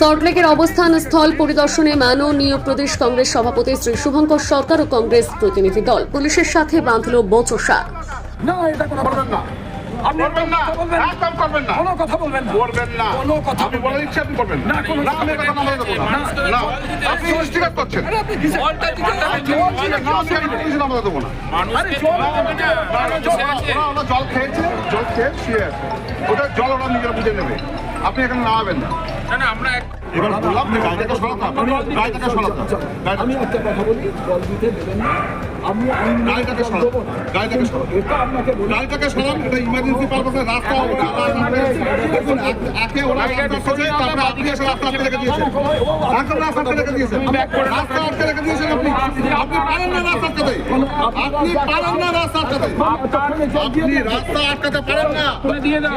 সল্টলেকের অবস্থান স্থল পরিদর্শনে মাননীয় প্রদেশ কংগ্রেস সভাপতি শ্রী শুভঙ্কর সরকার ও কংগ্রেস প্রতিনিধি দল। পুলিশের সাথে বাঁধল বচসা। না, এটা কোনো না। আপনি করবেন না। একদম করবেন না। কোনো কথা বলবেন না। করবেন না। কোনো কথা আপনি বলে দিচ্ছি আপনি করবেন না, কোনো না আমি এটা নামাতে দেবো না। না। আপনি ইনভেস্টিগেট করছেন? আরে আপনি কিসে- না আমি কিছু নামাতে দেবো না। আরে জল ওরা জল খেয়েছে জল খেয়ে শুয়ে আছে। ওটা জল ওরা নিজেরা বুঝে নেবে। আপনি এখানে নামাবেন না। এবার বললাম গাড়িটাকে সরাতে গাড়িটাকে সরাতে আমি একটা কথা বলি জল দিতে দেবেন না। আমি গাড়িটাকে সরান। গাড়িটাকে সরান। এটা আপনাকে বলি গাড়িটাকে সরান এটা ইমার্জেন্সি পারপাসে রাস্তা দেখুন এক- একে ওরা রাস্তা করছে তারপরে আপনি এসে রাস্তা আটকে রেখে দিয়েছেন। একদম রাস্তা আটকে রেখে দিয়েছেন। রাস্তা আটকে রেখে দিয়েছেন আপনি। আপনি পারেন না রাস্তা আটকাতে। আপনি পারেন না রাস্তা আটকাতে। আপনি রাস্তা পারেন না।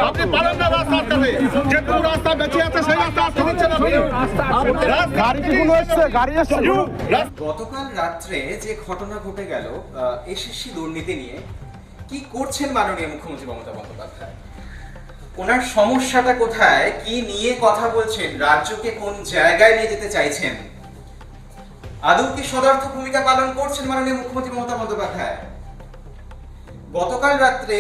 আপনি পারেন না রাস্তা আটকাতে। যেটুকু রাস্তা বেঁচে আছে সেই রাস্তা আটকে দিচ্ছেন আপনি। গাড়ি এসছে গাড়ি এসছে। গতকাল রাত্রে যে ঘটনা ঘটে গেল এসএসসি দুর্নীতি নিয়ে কি করছেন মাননীয় মুখ্যমন্ত্রী মমতা বন্দ্যোপাধ্যায়? ওনার সমস্যাটা কোথায়? কি নিয়ে কথা বলছেন? রাজ্যকে কোন জায়গায় নিয়ে যেতে চাইছেন? আদৌ কি সদর্থ ভূমিকা পালন করছেন মাননীয় মুখ্যমন্ত্রী মমতা বন্দ্যোপাধ্যায়? গতকাল রাত্রে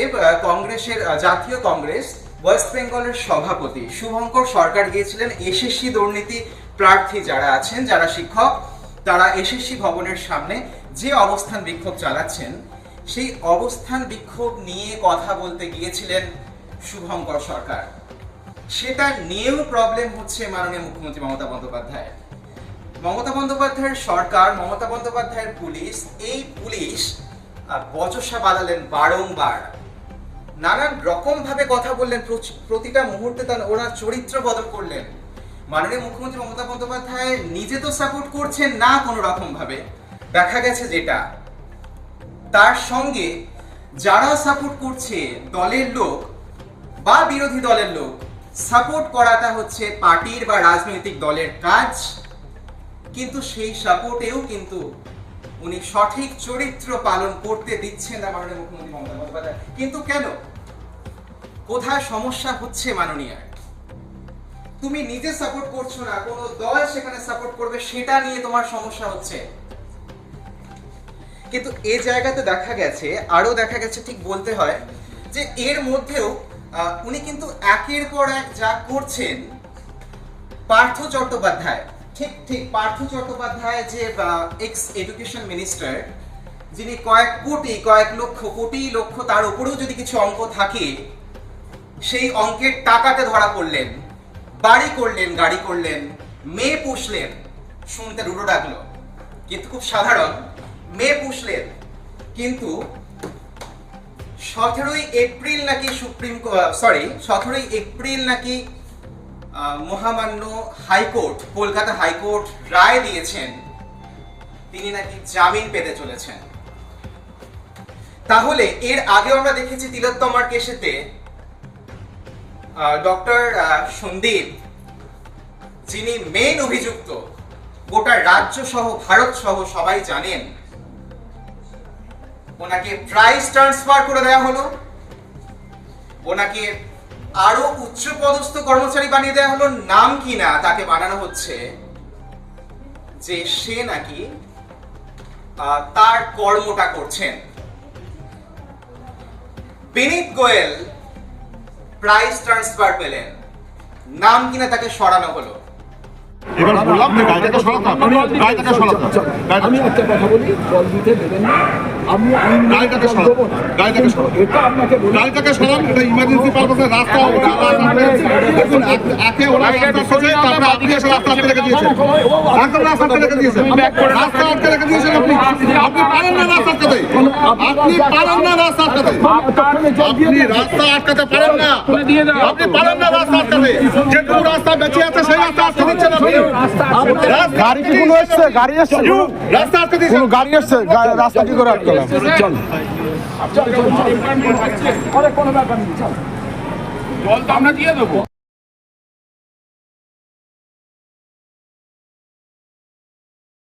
কংগ্রেসের জাতীয় কংগ্রেস, ওয়েস্ট বেঙ্গলের সভাপতি শুভঙ্কর সরকার গিয়েছিলেন এসএসসি দুর্নীতি প্রার্থী যারা আছেন, যারা শিক্ষক, তারা এসএসসি ভবনের সামনে যে অবস্থান বিক্ষোভ চালাচ্ছেন, সেই অবস্থান বিক্ষোভ নিয়ে কথা বলতে গিয়েছিলেন শুভঙ্কর সরকার। সেটা নিয়েও প্রবলেম হচ্ছে মাননীয় মুখ্যমন্ত্রী মমতা বন্দ্যোপাধ্যায় মমতা বন্দ্যোপাধ্যায়ের সরকার, মমতা বন্দ্যোপাধ্যায়ের পুলিশ, এই পুলিশ বচসা বাড়ালেন বারংবার। নানান রকম ভাবে কথা বললেন প্রতিটা মুহূর্তে তার ওনার চরিত্র বদল করলেন। মাননীয় মুখ্যমন্ত্রী মমতা বন্দ্যোপাধ্যায় নিজে তো সাপোর্ট করছেন না কোনো রকম ভাবে দেখা গেছে যেটা। তার সঙ্গে যারা সাপোর্ট করছে দলের লোক বা বিরোধী দলের লোক সাপোর্ট করাটা হচ্ছে পার্টির বা রাজনৈতিক দলের কাজ। কিন্তু সেই সাপোর্টেও কিন্তু উনি সঠিক চরিত্র পালন করতে দিচ্ছেন না মাননীয় মুখ্যমন্ত্রী মমতা বন্দ্যোপাধ্যায়। কিন্তু কেন? কোথায় সমস্যা হচ্ছে মাননীয়? তুমি নিজে সাপোর্ট করছ না, কোনো দল সেখানে সাপোর্ট করবে, সেটা নিয়ে তোমার সমস্যা হচ্ছে। কিন্তু এ জায়গাতে দেখা গেছে আরও দেখা গেছে ঠিক বলতে হয়, যে এর মধ্যেও উনি কিন্তু একের পর এক যা করছেন, পার্থ চট্টোপাধ্যায়, ঠিক ঠিক পার্থ চট্টোপাধ্যায় যে এক্স এডুকেশন মিনিস্টার যিনি কয়েক কোটি, কয়েক লক্ষ, কোটি লক্ষ তার উপরেও যদি কিছু অঙ্ক থাকে, সেই অঙ্কের টাকাতে ধরা পড়লেন, বাড়ি করলেন, গাড়ি করলেন, মেয়ে পুষলেন, শুনতে রুডো ডাকলো, কিন্তু খুব সাধারণ মেয়ে পুষলেন। কিন্তু সতেরোই এপ্রিল নাকি সুপ্রিম সরি সতেরোই এপ্রিল নাকি মহামান্য হাইকোর্ট, কলকাতা হাইকোর্ট রায় দিয়েছেন, তিনি নাকি জামিন পেতে চলেছেন। তাহলে এর আগেও আমরা দেখেছি তিলোত্তমার কেসেতে ডক্টর সন্দীপ, যিনি মেন অভিযুক্ত, গোটা রাজ্য সহ, ভারত সহ সবাই জানেন ওনাকে প্রাইস ট্রান্সফার করে দেওয়া হলো। ওনাকে আরও উচ্চ পদস্থ কর্মচারী বানিয়ে দেওয়া হলো। নাম কি না তাকে বানানো হচ্ছে যে সে নাকি তার কর্মটা করছেন। বিনীত গোয়েল প্রাইস ট্রান্সফার পেলেন। নাম কিনা তাকে সরানো হলো? এবার বললাম যে গাড়িটাকে সরাতে হবে। গাড়িটাকে সরাতে আমি একটা কথা বলি জল দিতে দেবেন না। আমি গাড়িটাকে না। গাড়িটাকে সরান। এটা আপনাকে গাড়িটাকে সরান এটা ইমার্জেন্সি পারপাসে রাস্তা ওটা দেখুন একে ওরা রাস্তা করছে তারপরে আপনি এসে রাস্তা আটকে রেখে দিয়েছেন। একদম রাস্তা আটকে রেখে দিয়েছেন। রাস্তা আটকে রেখে দিয়েছেন আপনি। আপনি পারেন না আপনি পারেন না রাস্তা আটকাতে। আপনি রাস্তা আটকাতে পারেন না। আপনি পারেন না রাস্তা আটকাতে। যেটুকু রাস্তা বেঁচে আছে সেই রাস্তা আটকে দিচ্ছেন আপনি। গাড়ি কি কোনো এসছে? গাড়ি এসছে রাস্তা আটকে দিয়েছেন। গাড়ি এসছে? রাস্তা কি করে আটকালাম? চল। চল চল চল। কোনো ব্যাপার নেই চল। জল তো আমরা দিয়ে দেবো।